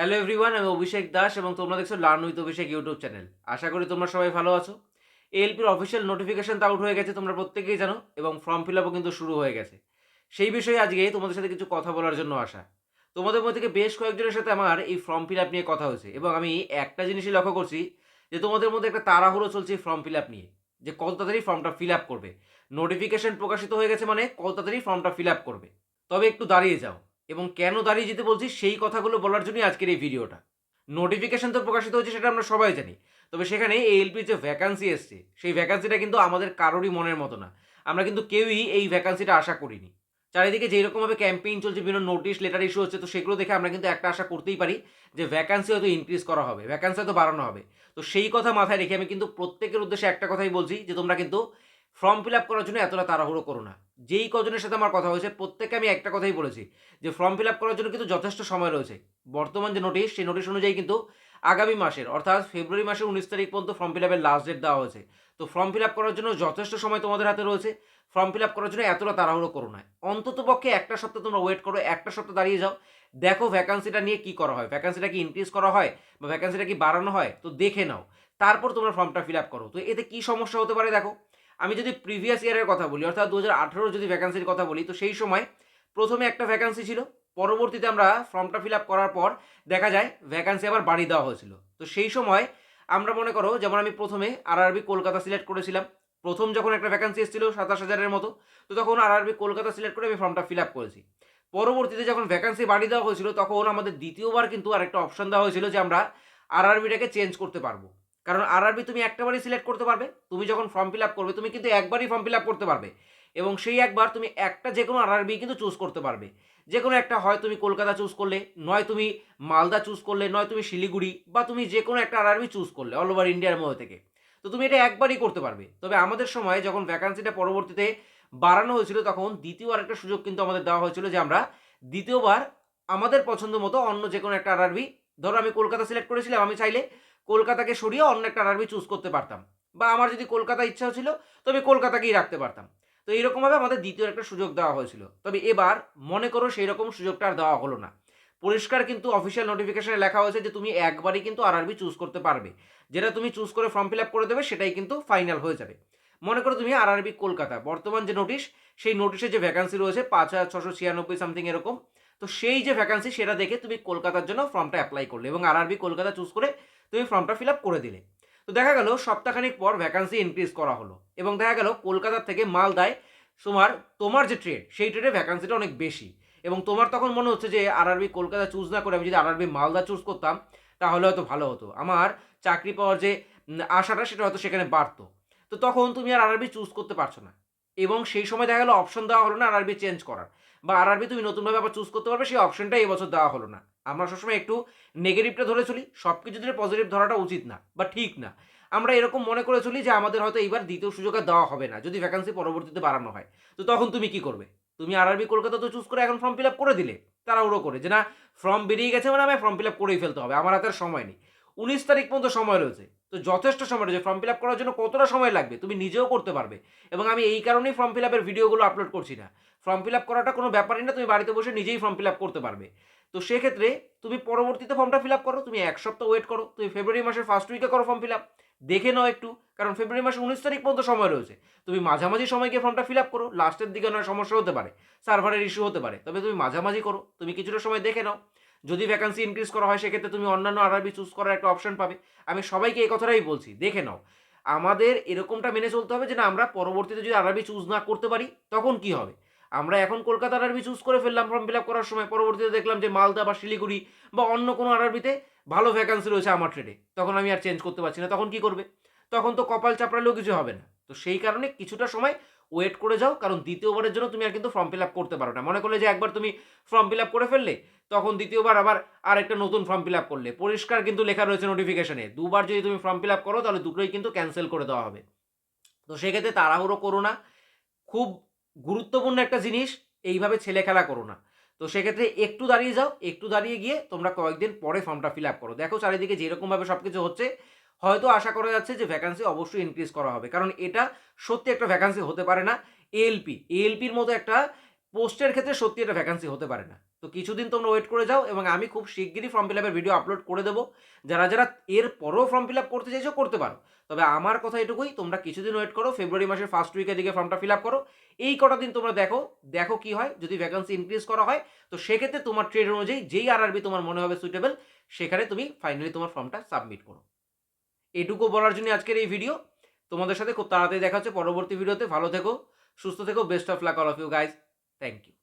Hello everyone আমি অভিষেক দাস এবং তোমরা দেখছ learn with Abhishek YouTube channel আশা করি তোমরা সবাই ভালো আছো। এলপির অফিসিয়াল নোটিফিকেশন তো আউট হয়ে গেছে, তোমরা প্রত্যেকেই জানো, এবং ফর্ম ফিল আপও কিন্তু শুরু হয়ে গেছে। সেই বিষয়ে আজকে তোমাদের সাথে কিছু কথা বলার জন্য আসা। তোমাদের মধ্যে থেকে বেশ কয়েকজনের সাথে আমার এই ফর্ম ফিল আপ নিয়ে কথা হয়েছে, এবং আমি একটা জিনিসই লক্ষ্য করছি যে তোমাদের মধ্যে একটা তাড়াহুড়ো চলছে এই ফর্ম ফিল আপ নিয়ে, যে কত তাড়াতাড়ি ফর্মটা ফিল আপ করবে। নোটিফিকেশন প্রকাশিত হয়ে গেছে মানে কত তাড়াতাড়ি ফর্মটা ফিল আপ করবে। তবে একটু দাঁড়িয়ে যাও। এবং কেন দাঁড়িয়ে যেতে বলছি সেই কথাগুলো বলার জন্যই আজকের এই ভিডিওটা। নোটিফিকেশন তো প্রকাশিত হচ্ছে সেটা আমরা সবাই জানি, তবে সেখানে এএলপির যে ভ্যাকান্সি এসছে, সেই ভ্যাকান্সিটা কিন্তু আমাদের কারোরই মনের মতো না। আমরা কিন্তু কেউই এই ভ্যাকান্সিটা আশা করিনি। চারিদিকে যেই রকমভাবে ক্যাম্পেইন চলছে, বিভিন্ন নোটিশ লেটার ইস্যু হচ্ছে, তো সেগুলো দেখে আমরা কিন্তু একটা আশা করতেই পারি যে ভ্যাকান্সি হয়তো ইনক্রিজ করা হবে ভ্যাকান্সি হয়তো বাড়ানো হবে। তো সেই কথা মাথায় রেখে আমি কিন্তু প্রত্যেকের উদ্দেশ্যে একটা কথাই বলছি যে তোমরা কিন্তু ফর্ম ফিল আপ করার জন্য এতটা তাড়াহুড়ো করো না। যেই কজনের সাথে আমার কথা হয়েছে, প্রত্যেককে আমি একটা কথাই বলেছি যে ফর্ম ফিল আপ করার জন্য কিন্তু যথেষ্ট সময় রয়েছে। বর্তমান যে নোটিশ সেই নোটিশ অনুযায়ী কিন্তু আগামী মাসের, অর্থাৎ ফেব্রুয়ারি মাসের উনিশ তারিখ পর্যন্ত ফর্ম ফিল আপের লাস্ট ডেট দেওয়া হয়েছে। তো ফর্ম ফিল আপ করার জন্য যথেষ্ট সময় তোমাদের হাতে রয়েছে। ফর্ম ফিল আপ করার জন্য এতটা তাড়াহুড়ো করো না। অন্তত পক্ষে একটা সপ্তাহ তোমরা ওয়েট করো, একটা সপ্তাহ দাঁড়িয়ে যাও। দেখো ভ্যাকান্সিটা নিয়ে কি করা হয়। ভ্যাকান্সিটা কি ইনক্রিজ করা হয় বা ভ্যাকান্সিটা কি বাড়ানো হয়, তো দেখে নাও। তারপর তোমরা ফর্মটা ফিল আপ করো। তো এতে কি সমস্যা হতে পারে দেখো? আমি যদি প্রিভিয়াস ইয়ারের কথা বলি, অর্থাৎ দু হাজার আঠেরো যদি ভ্যাকান্সির কথা বলি, তো সেই সময় প্রথমে একটা ভ্যাকান্সি ছিল। পরবর্তীতে আমরা ফর্মটা ফিল আপ করার পর দেখা যায় ভ্যাকান্সি আবার বাড়িয়ে দেওয়া হয়েছিল। তো সেই সময় আমরা মনে করো, যেমন আমি প্রথমে আরআরবি কলকাতা সিলেক্ট করেছিলাম। প্রথম যখন একটা ভ্যাকান্সি এসেছিল সাতাশ হাজারের মতো, তো তখন আরআরবি কলকাতা সিলেক্ট করে আমি ফর্মটা ফিল আপ করেছি। পরবর্তীতে যখন ভ্যাকান্সি বাড়িয়ে দেওয়া হয়েছিল, তখন আমাদের দ্বিতীয়বার কিন্তু আরেকটা অপশন দেওয়া হয়েছিল যে আমরা আরআরবিটাকে চেঞ্জ করতে পারব। কারণ আরআরবি তুমি একটাবারই সিলেক্ট করতে পারবে, তুমি যখন ফর্ম ফিল আপ করবে, তুমি কিন্তু একবারই ফর্ম ফিল আপ করতে পারবে। এবং সেই একবার তুমি একটা যে কোনো আরআরবি কিন্তু চুজ করতে পারবে। যে কোনো একটা হয় তুমি কলকাতা চুজ করলে, নয় তুমি মালদা চুজ করলে, নয় তুমি শিলিগুড়ি বা তুমি যে কোনো একটা আরআরবি চুজ করলে অল ওভার ইন্ডিয়ার মধ্যে থেকে। তো তুমি এটা একবারই করতে পারবে। তবে আমাদের সময় যখন ভ্যাকান্সিটা পরবর্তীতে বাড়ানো হয়েছিল, তখন দ্বিতীয় আরেকটা সুযোগ কিন্তু আমাদের দেওয়া হয়েছিল যে আমরা দ্বিতীয়বার আমাদের পছন্দ মতো অন্য যে কোনো একটা আরআরবি ধরো আমি কলকাতা সিলেক্ট করেছিলাম, আমি চাইলে কলকাতাকে সরিয়ে অন্য একটা আরআরবি চুজ করতে পারতাম। বা আমার যদি কলকাতা ইচ্ছা ছিল, তো আমি কলকাতাকেই রাখতে পারতাম। তো এইরকমভাবে আমাদের দ্বিতীয় একটা সুযোগ দেওয়া হয়েছিল। তবে এবার মনে করো সেই রকম সুযোগটা আর দেওয়া হলো না। পরিষ্কার কিন্তু অফিসিয়াল নোটিফিকেশনে লেখা হয়েছে যে তুমি একবারই কিন্তু আরআরবি চুজ করতে পারবে। যেটা তুমি চুজ করে ফর্ম ফিল আপ করে দেবে, সেটাই কিন্তু ফাইনাল হয়ে যাবে। মনে করো তুমি আরআরবি কলকাতা। বর্তমান যে নোটিশ সেই নোটিশে যে ভ্যাকান্সি রয়েছে, পাঁচ হাজার ছশো ছিয়ানব্বই সামথিং এরকম। তো সেই যে ভ্যাকান্সি সেটা দেখে তুমি কলকাতার জন্য ফর্মটা অ্যাপ্লাই করলে এবং আরআরবি কলকাতা চুজ করে তুমি ফর্মটা ফিল আপ করে দিলে। তো দেখা গেল সপ্তাহখানিক পর ভ্যাকান্সি ইনক্রিজ করা হলো এবং দেখা গেল কলকাতার থেকে মালদায় তোমার তোমার যে ট্রেড সেই ট্রেডে ভ্যাকান্সিটা অনেক বেশি এবং তোমার তখন মনে হচ্ছে যে আরআরবি কলকাতা চুজ না করে আমি যদি আরআরবি মালদা চুজ করতাম তাহলে হয়তো ভালো হতো। আমার চাকরি পাওয়ার যে আশাটা সেটা হয়তো সেখানে বাড়তো। তো তখন তুমি আর আরআরবি চুজ করতে পারছ না। এবং সেই সময় দেখা গেলো অপশন দেওয়া হলো না আরআরবি চেঞ্জ করার। বা আরআরবি তুমি নতুনভাবে আবার চুজ করতে পারবে, সেই অপশনটা এবছর দেওয়া হলো না। আমরা সবসময় একটু নেগেটিভটা ধরে চলি সব কিছু ধরে পজিটিভ ধরাটা উচিত না, বা ঠিক না। আমরা এরকম মনে করে চলি যে আমাদের হয়তো এইবার দ্বিতীয় সুযোগ আর দেওয়া হবে না, যদি ভ্যাকান্সি পরবর্তীতে বাড়ানো হয়। তো তখন তুমি কি করবে? তুমি আরআরবি কলকাতা তো চুজ করে এখন ফর্ম ফিল আপ করে দিলে তারা তাড়াহুড়ো করে যে না ফর্ম বেরিয়ে গেছে মানে আমায় ফর্ম ফিল আপ করেই ফেলতে হবে, আমার হাতে আর সময় নেই। উনিশ তারিখ পর্যন্ত সময় রয়েছে। তো যথেষ্ট সময় রয়েছে। ফর্ম ফিল আপ করার জন্য কতটা সময় লাগবে? তুমি নিজেও করতে পারবে। এবং আমি এই কারণেই ফর্ম ফিল আপের ভিডিওগুলো আপলোড করছি না। ফর্ম ফিল আপ করাটা কোনো ব্যাপারই না, তুমি বাড়িতে বসে নিজেই ফর্ম ফিল আপ করতে পারবে। তো সেক্ষেত্রে তুমি পরবর্তীতে ফর্মটা ফিল আপ করো, তুমি এক সপ্তাহ ওয়েট করো, তুমি ফেব্রুয়ারি মাসের ফার্স্ট উইকে করো ফর্ম ফিল আপ দেখে নাও একটু, কারণ ফেব্রুয়ারি মাসের উনিশ তারিখ পর্যন্ত সময় রয়েছে। তুমি মাঝামাঝি সময় গিয়ে ফর্মটা ফিল আপ করো লাস্টের দিকে নয়, সমস্যা হতে পারে। সার্ভারের ইস্যু হতে পারে। তবে তুমি মাঝামাঝি করো, তুমি কিছুটা সময় দেখে নাও। যদি ভ্যাকান্সি ইনক্রিজ করা হয়, সেক্ষেত্রে তুমি অন্যান্য আরআরবি চুজ করার একটা অপশন পাবে। আমি সবাইকে এই কথাটাই বলছি, দেখে নাও। আমাদের এরকমটা মেনে চলতে হবে যে, না, আমরা পরবর্তীতে যদি আরআরবি চুজ না করতে পারি, তখন কি হবে? আমরা এখন কলকাতা আরআরবি চুজ করে ফেললাম ফর্ম ফিল আপ করার সময়, পরবর্তীতে দেখলাম যে, মালদা বা শিলিগুড়ি বা অন্য কোনো আরআরবিতে ভালো ভ্যাকান্সি রয়েছে আমার ট্রেডে তখন আমি আর চেঞ্জ করতে পারছি না। তখন কি করবে? তখন তো কপাল চাপড়ালেও কিছু হবে না। তো সেই কারণে কিছুটা সময় ওয়েট করে যাও, কারণ দ্বিতীয়বারের জন্য তুমি আর কিন্তু ফর্ম ফিল আপ করতে পারো না। মনে করলে যে একবার তুমি ফর্ম ফিল আপ করে ফেললে, তখন দ্বিতীয়বার আবার আর একটা নতুন ফর্ম ফিল আপ করলে। পরিষ্কার কিন্তু লেখা রয়েছে নোটিফিকেশনে দুবার যদি তুমি ফর্ম ফিল আপ করো, তাহলে দুটোই কিন্তু ক্যান্সেল করে দেওয়া হবে। তো সেক্ষেত্রে তাড়াহুড়ো করো না। খুব গুরুত্বপূর্ণ একটা জিনিস, এইভাবে ছেলে খেলা করো না। তো সেক্ষেত্রে একটু দাঁড়িয়ে যাও, একটু দাঁড়িয়ে গিয়ে তোমরা কয়েকদিন পরে ফর্মটা ফিল আপ করো। দেখো চারিদিকে যেরকমভাবে সব কিছু হচ্ছে হয়তো আশা করা যাচ্ছে যে ভ্যাকান্সি অবশ্যই ইনক্রিজ করা হবে। কারণ এটা সত্যি একটা ভ্যাকান্সি হতে পারে না এএলপি এএলপির মতো একটা পোস্টের ক্ষেত্রে সত্যি একটা ভ্যাকান্সি হতে পারে না। তো কিছুদিন তোমরা ওয়েট করে যাও এবং আমি খুব শিগগিরই ফর্ম ফিল আপের ভিডিও আপলোড করে দেবো। যারা যারা এর পরেও ফর্ম ফিল আপ করতে চাইছো, করতে পারো। তবে আমার কথা এটুকুই, তোমরা কিছুদিন ওয়েট করো ফেব্রুয়ারি মাসের ফার্স্ট উইকের দিকে ফর্মটা ফিল আপ করো। এই কটা দিন তোমরা দেখো দেখো কি হয়, যদি ভ্যাকান্সি ইনক্রিজ করা হয়, তো সেক্ষেত্রে তোমার ট্রেড অনুযায়ী যেই আরআরবি তোমার মনে হবে সুইটেবল সেখানে তুমি ফাইনালি তোমার ফর্মটা সাবমিট করো। এটুকু বলার জন্য আজকের এই ভিডিও তোমাদের সাথে খুব তাড়াতাড়ি দেখা হচ্ছে পরবর্তী ভিডিওতে ভালো থেকো, সুস্থ থেকো best of luck all of you guys thank you